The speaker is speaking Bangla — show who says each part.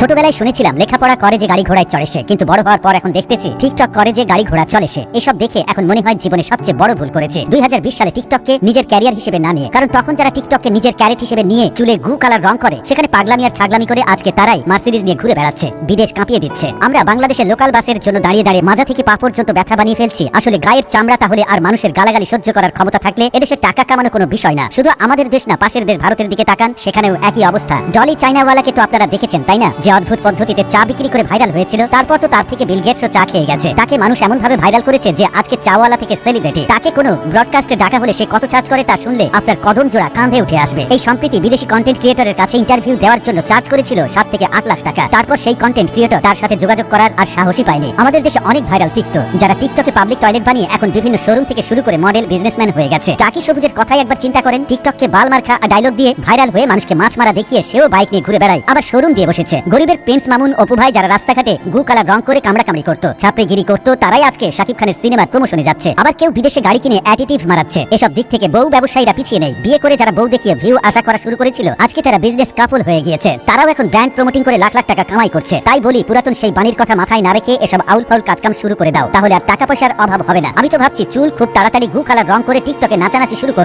Speaker 1: ছোটবেলায় শুনেছিলাম, লেখাপড়া করে যে গাড়ি ঘোড়ায় চড়ে সে, কিন্তু বড় হওয়ার পর এখন দেখতেছি টিকটক করে যে গাড়ি ঘোড়া চলে সে। এসব দেখে এখন মনে হয় জীবনে সবচেয়ে বড় ভুল করেছে। দুই হাজার বিশ সালে টিকটককে নিজের ক্যারিয়ার হিসেবে না নিয়ে, কারণ তখন যারা টিকটককে নিজের ক্যারেট হিসেবে নিয়ে চুলে গু কালার রং করে, সেখানে পাগলামি আর ছাগলামি করে আজকে তারাই মার্সিডিজ নিয়ে ঘুরে বেড়াচ্ছে, বিদেশ কাঁপিয়ে দিচ্ছে। আমরা বাংলাদেশের লোকাল বাসের জন্য দাঁড়িয়ে দাঁড়িয়ে মাজা থেকে পা পর্যন্ত ব্যথা বানিয়ে ফেলছি। আসলে গায়ের চামড়া তাহলে আর মানুষের গালাগালি সহ্য করার ক্ষমতা থাকলে এদেশে টাকা কামানো কোনো বিষয় না। শুধু আমাদের দেশ না, পাশের দেশ ভারতের দিকে তাকান, সেখানেও একই অবস্থা। ডলি চাইনাওয়ালাকে তো আপনারা দেখেছেন, তাই না? যে অদ্ভুত পদ্ধতিতে চা বিক্রি করে ভাইরাল হয়েছিল, তারপর তো তার থেকে বিল গেটসও চা খেয়ে গেছে। তাকে মানুষ এমন ভাবে ভাইরাল করেছে যে আজকে চাওয়ালা থেকে সেলিব্রিটি। তাকে কোনো ব্রডকাস্টে ডাকা হলে সে কত চার্জ করে তা শুনলে আপনার কদম জোড়া কাঁধে উঠে আসবে। এই সম্প্রতি বিদেশি কন্টেন্ট ক্রিয়েটরের কাছে ইন্টারভিউ দেওয়ার জন্য চার্জ করেছিল সাত থেকে আট লাখ টাকা। তারপর সেই কন্টেন্ট ক্রিয়েটর তার সাথে যোগাযোগ করার আর সাহসী পায়নি। আমাদের দেশে অনেক ভাইরাল টিকতো যারা টিকটকে পাবলিক টয়লেট বানিয়ে এখন বিভিন্ন শোরুম থেকে শুরু করে মডেল বিজনেসম্যান হয়ে গেছে। টাকি সবুজের কথাই একবার চিন্তা করেন টিকটককে বাল মার্খা আর ডায়লগ দিয়ে ভাইরাল হয়ে মানুষকে মাছ মারা দেখিয়ে সেও বাইক নিয়ে ঘুরে বেড়ায়, আবার শোরুম দিয়ে বসেছে। গরিবের প্রিন্স মামুন অপু ভাই যারা রাস্তাঘাটে গু কালার রং করে কামড়া কামড়ি করতো ছাপড়িগিরি করতো তারাই আজকে শাকিব খানের সিনেমার প্রমোশনে যাচ্ছে। আবার কেউ বিদেশে গাড়ি কিনে অ্যাটিটিভ মারাচ্ছে। এসব দিক থেকে বউ ব্যবসায়ীরা পিছিয়ে নেই। বিয়ে করে যারা বউ দেখিয়ে ভিউ আশা করা শুরু করেছিল, আজকে তারা বিজনেস কাপল হয়ে গিয়েছে। তারাও এখন ব্র্যান্ড প্রমোটিং করে লাখ লাখ টাকা কামাই করছে। তাই বলি, পুরাতন সেই বাণীর কথা মাথায় না রেখে এসব আউল ফাউল কাজকাম শুরু করে দাও। তাহলে আর টাকা পয়সার অভাব হবে না। আমি তো ভাবছি চুল খুব তাড়াতাড়ি গু কালার রং করে টিকটকে নাচানাচি শুরু।